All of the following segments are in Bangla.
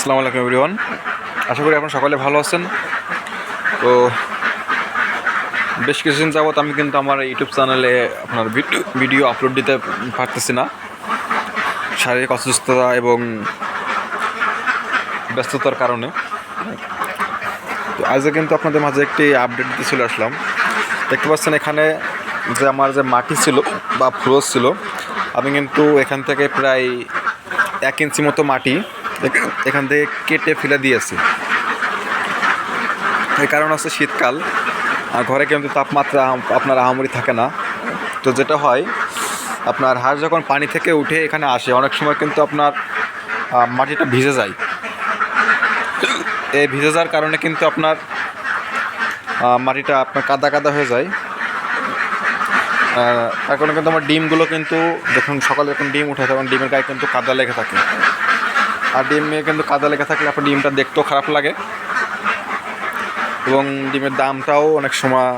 আসসালামু আলাইকুম, এভরিওয়ান। আশা করি আপনারা সকলে ভালো আছেন। তো বেশ কিছুদিন যাবত আমি কিন্তু আমার ইউটিউব চ্যানেলে আপনার ভিডিও আপলোড দিতে পারতেছি না। শারীরিক অসুস্থতা এবং ব্যস্ততার কারণে। তো আজকে কিন্তু আপনাদের মাঝে একটি আপডেট দিতে চলে আসলাম। দেখতে পাচ্ছেন এখানে যে আমার যে মাটি ছিল বা ফ্লোর ছিল, আমি কিন্তু এখান থেকে প্রায় এক ইঞ্চি মতো মাটি এখান থেকে কেটে ফেলে দিয়েছি। এই কারণ হচ্ছে শীতকাল। আর ঘরে কিন্তু তাপমাত্রা আপনার আহামরি থাকে না। তো যেটা হয়, আপনার হাঁস যখন পানি থেকে উঠে এখানে আসে, অনেক সময় কিন্তু আপনার মাটিটা ভিজে যায়। এই ভিজে যাওয়ার কারণে কিন্তু আপনার মাটিটা আপনার কাদা কাদা হয়ে যায়। তার কারণে কিন্তু আমার ডিমগুলো কিন্তু যখন সকালে যখন ডিম উঠে, তখন ডিমের গায়ে কিন্তু কাদা লেগে থাকে। আর ডিমে কিন্তু কাদা লেগে থাকলে আপনার ডিমটা দেখতেও খারাপ লাগে। এবং ডিমের দামটাও অনেক সময়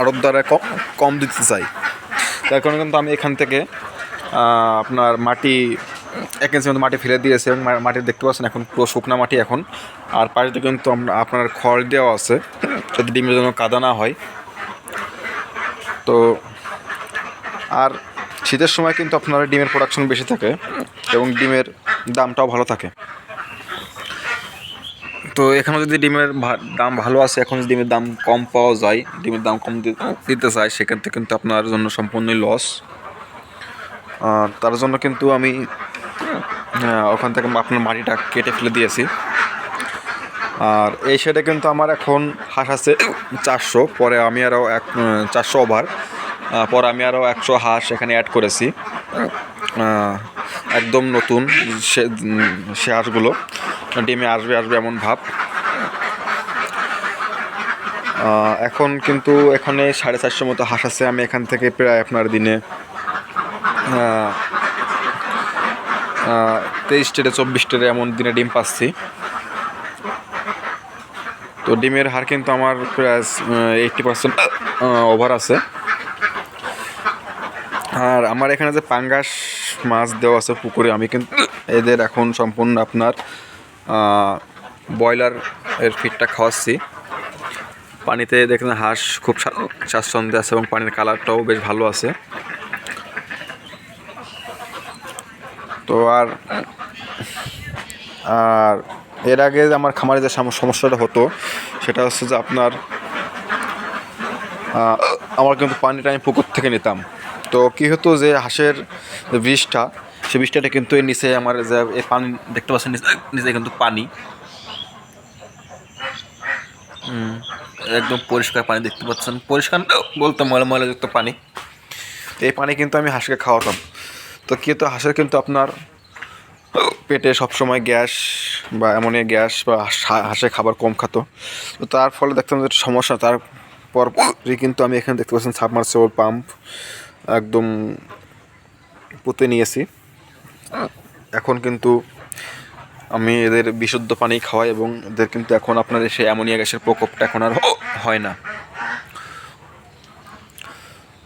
আড়ত দ্বারা কম কম দিতে চাই। তার কারণে কিন্তু আমি এখান থেকে আপনার মাটি, এক ইঞ্চি মতো মাটি ফেলে দিয়েছি এবং মাটি দেখতে পাচ্ছেন এখন পুরো শুকনা মাটি এখন। আর পাশে কিন্তু আপনার খড় দেওয়া আছে, যাতে ডিমের জন্য কাদা না হয়। তো আর শীতের সময় কিন্তু আপনার ডিমের প্রোডাকশন বেশি থাকে এবং ডিমের দামটাও ভালো থাকে। তো এখানে যদি ডিমের দাম ভালো আছে, এখন যদি ডিমের দাম কম পাওয়া যায়, ডিমের দাম কম দিতে চায়, সেক্ষেত্রে কিন্তু আপনার জন্য সম্পূর্ণই লস তার জন্য কিন্তু আমি ওখান থেকে আপনার মাটিটা কেটে ফেলে দিয়েছি। আর এই সাইডে কিন্তু আমার এখন হাঁস আছে চারশো, পরে আমি আরও এক চারশো ওভার পরে আমি আরও একশো হাঁস এখানে অ্যাড করেছি। একদম নতুন সে সে হাঁসগুলো ডিমে আসবে আসবে এমন ভাব। এখন কিন্তু এখানে সাড়ে চারশো মতো হাঁস আছে। আমি এখান থেকে প্রায় আপনার দিনে তেইশ টেরে, চব্বিশ টেরে এমন দিনে ডিম পাচ্ছি। তো ডিমের হার কিন্তু আমার প্রায় এইটটি পার্সেন্ট ওভার আছে। আর আমার এখানে যে পাঙ্গাস মাছ দেওয়া আছে পুকুরে, আমি কিন্তু এদের এখন সম্পূর্ণ আপনার ব্রয়লার এর ফিডটা খাওয়াচ্ছি। পানিতে দেখেন হাঁস খুব স্বা- স্বাচ্ছন্দ্যে আছে এবং পানির কালারটাও বেশ ভালো আছে। তো আর আর এর আগে আমার খামারে যে সাম- সমস্যাটা হতো, সেটা হচ্ছে যে আপনার আমার কিন্তু পানিটা আমি পুকুর থেকে নিতাম। তো কী হতো যে হাঁসের বিষটা সে বিষটাটা কিন্তু এর নিচে আমার যে এই পানি দেখতে পাচ্ছেন, নিচে- কিন্তু পানি। একদম পরিষ্কার পানি দেখতে পাচ্ছেন। পরিষ্কার বলতে ময়লা ময়লাযুক্ত পানি। এই পানি কিন্তু আমি হাঁসকে খাওয়াতাম। তো কী হতো, হাঁসের কিন্তু আপনার পেটে সবসময় গ্যাস বা এমনই গ্যাস বা হাঁসে খাবার কম খাতো। তো তার ফলে দেখতাম যে সমস্যা, তারপর কিন্তু আমি এখানে দেখতে পাচ্ছেন সাবমার্সেবল পাম্প একদম পুঁতে নিয়েছি। এখন কিন্তু আমি এদের বিশুদ্ধ পানি খাওয়াই এবং এদের কিন্তু এখন আপনার এসে অ্যামোনিয়া গ্যাসের প্রকোপটা এখন আর হয় না।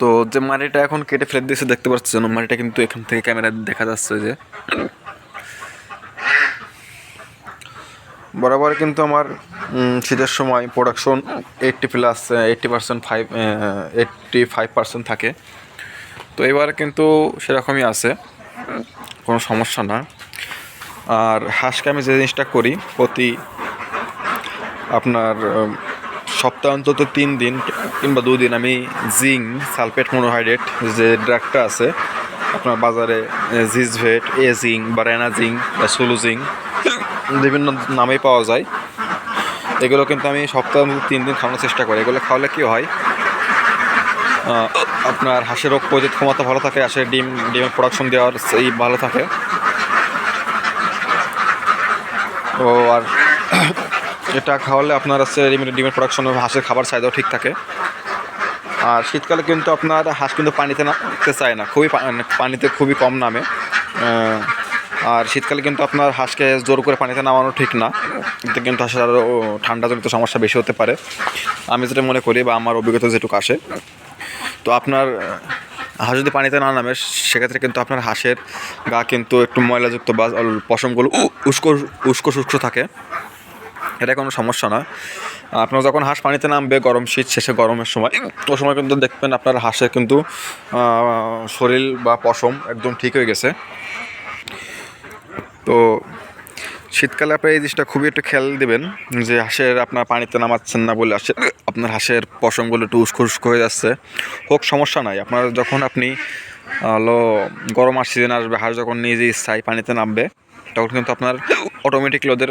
তো যে মাটিটা এখন কেটে ফেলে দিয়েছে দেখতে পাচ্ছেন, মাটিটা কিন্তু এখান থেকে ক্যামেরা দেখা যাচ্ছে যে বরাবর কিন্তু আমার শীতের সময় production eighty plus eighty percent five eighty five percent থাকে। তো এবার কিন্তু সেরকমই আছে। কোনো সমস্যা না। আর হাঁসকে আমি যে জিনিসটা করি, প্রতি আপনার সপ্তাহ অন্তত তিন দিন কিংবা দুদিন আমি জিঙ্ক, সালফেট মনোহাইড্রেট যে ড্রাগটা আছে, আপনার বাজারে জিজভেট, এ জিঙ্ক বা রেনা বা সুলু বিভিন্ন নামেই পাওয়া যায়। এগুলো কিন্তু আমি সপ্তাহে তিন দিন খাওয়ানোর চেষ্টা করি। এগুলো খাওয়ালে কী হয় আপনার হাঁসের রোগ প্রতিরোধ ক্ষমতা ভালো থাকে, হাঁসের ডিম, ডিমের প্রোডাকশন দেওয়ার সেই ভালো থাকে। তো আর এটা খাওয়ালে আপনার হচ্ছে ডিমের ডিমের প্রোডাকশন হাঁসের খাবার চাহিদাও ঠিক থাকে। আর শীতকালে কিন্তু আপনার হাঁস কিন্তু পানিতে নামতে চায় না, খুবই মানে পানিতে খুবই কম নামে। আর শীতকালে কিন্তু আপনার হাঁসকে জোর করে পানিতে নামানো ঠিক না। এতে কিন্তু হাঁসের আরও ঠান্ডাজনিত সমস্যা বেশি হতে পারে। আমি যেটা মনে করি বা আমার অভিজ্ঞতা যেটুকু আসে তো আপনার হাঁস যদি পানিতে না নামে, সেক্ষেত্রে কিন্তু আপনার হাঁসের গা কিন্তু একটু ময়লাযুক্ত বা পশমগুলো উস্কো উস্কো শুষ্ক থাকে। এটা কোনো সমস্যা না। আপনার যখন হাঁস পানিতে নামবে, গরম শীত শেষে গরমের সময় ও সময় কিন্তু দেখবেন আপনার হাঁসের কিন্তু শরীর বা পশম একদম ঠিক হয়ে গেছে। তো শীতকালে আপনার এই জিনিসটা খুবই একটু খেয়াল দেবেন যে হাঁসের আপনার পানিতে নামাচ্ছেন না বলে হাঁসের, আপনার হাঁসের পশমগুলো একটু উস্কো হয়ে যাচ্ছে। হোক, সমস্যা নাই। আপনার যখন আপনি হলো গরম আর সিজন আসবে, হাঁস যখন নিজে ইচ্ছায় পানিতে নামবে, তখন কিন্তু আপনার অটোমেটিকলি ওদের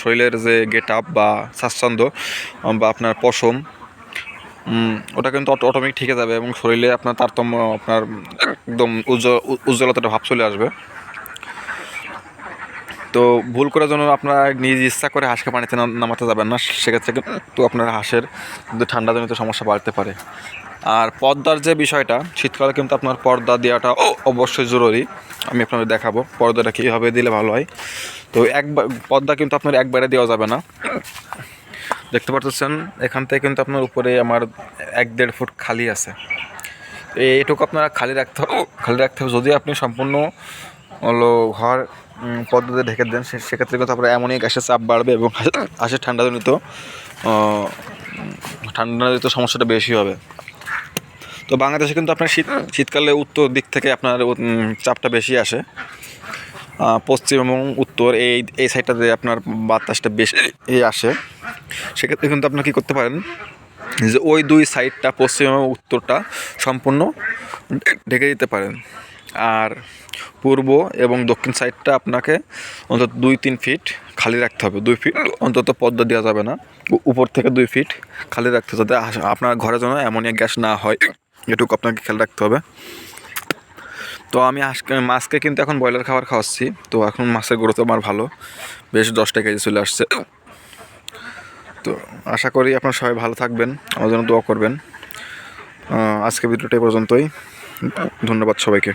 শরীরের যে গেট আপ বা স্বাচ্ছন্দ্য বা আপনার পশম ওটা কিন্তু অটোমেটিক ঠিকে যাবে এবং শরীরে আপনার তারতম্য, আপনার একদম উজ্জ্বল উজ্জ্বলতাটা ভাব চলে আসবে। তো ভুল করার জন্য আপনারা নিজ ইচ্ছা করে হাঁসকে পানিতে নামাতে যাবেন না। সেক্ষেত্রে কিন্তু আপনার হাঁসের কিন্তু ঠান্ডাজনিত সমস্যা বাড়তে পারে। আর পর্দার যে বিষয়টা, শীতকালে কিন্তু আপনার পর্দা দেওয়াটা অবশ্যই জরুরি। আমি আপনাদের দেখাবো পর্দাটা কীভাবে দিলে ভালো হয়। তো একবার পর্দা কিন্তু আপনার একবারে দেওয়া যাবে না। দেখতে পাচ্ছেন এখান থেকে কিন্তু আপনার উপরে আমার এক দেড় ফুট খালি আছে। এইটুকু আপনারা খালি রাখতে হবে। খালি রাখতে হবে যদি আপনি সম্পূর্ণ হলো ঘর উম, পদ্ধতি ঢেকে দেন। সেক্ষেত্রে কিন্তু আপনার এমনই গ্যাসের চাপ বাড়বে এবং হাঁসের ঠান্ডাজনিত ঠান্ডাজনিত সমস্যাটা বেশি হবে। তো বাংলাদেশে কিন্তু আপনার শীত শীতকালে উত্তর দিক থেকে আপনার চাপটা বেশি আসে। পশ্চিম এবং উত্তর এই এই সাইডটাতে আপনার বাতাসটা বেশি এই আসে। সেক্ষেত্রে কিন্তু আপনার কী করতে পারেন যে ওই দুই সাইডটা পশ্চিম এবং উত্তরটা সম্পূর্ণ ঢেকে দিতে পারেন। আর পূর্ব এবং দক্ষিণ সাইডটা আপনাকে অন্তত দুই, তিন ফিট খালি রাখতে হবে। দুই ফিট অন্তত পদ্মা দেওয়া যাবে না। উপর থেকে দুই ফিট খালি রাখতে যাতে আপনার ঘরে যেন অ্যামোনিয়া গ্যাস না হয়। এটুকু আপনাকে খেয়াল রাখতে হবে। তো আমি আজকে, মাছকে কিন্তু এখন ব্রয়লার খাবার খাওয়াচ্ছি। তো এখন মাছের গ্রোথ আমার ভালো। বেশ দশটা কেজি চলে আসছে। তো আশা করি আপনার সবাই ভালো থাকবেন। আমার জন্য দোয়া করবেন। আজকে ভিডিওটা পর্যন্তই। ধন্যবাদ সবাইকে।